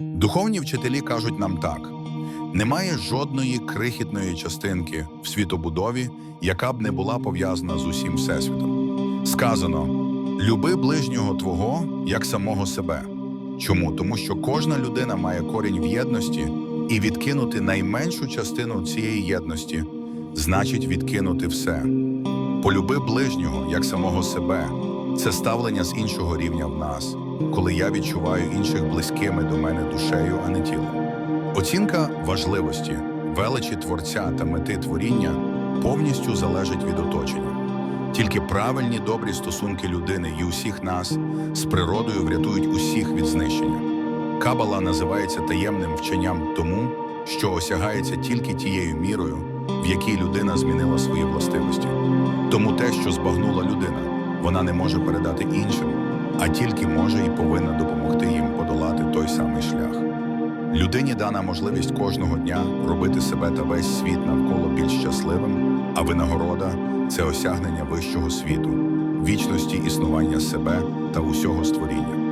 Духовні вчителі кажуть нам так: немає жодної крихітної частинки в світобудові, яка б не була пов'язана з усім всесвітом. Сказано: люби ближнього твого як самого себе. Чому? Тому що кожна людина має корінь в єдності, і відкинути найменшу частину цієї єдності значить відкинути все. Полюби ближнього як самого себе. Це ставлення з іншого рівня в нас, коли я відчуваю інших близькими до мене душею, а не тілом. Оцінка важливості, величі творця та мети творіння повністю залежить від оточення. Тільки правильні добрі стосунки людини і усіх нас з природою врятують усіх від знищення. Кабала називається таємним вченням тому, що осягається тільки тією мірою, в якій людина змінила свої властивості. Тому те, що збагнула людина, вона не може передати іншим, а тільки може і повинна допомогти їм подолати той самий шлях. Людині дана можливість кожного дня робити себе та весь світ навколо більш щасливим, а винагорода це осягнення вищого світу, вічності існування себе та усього створіння.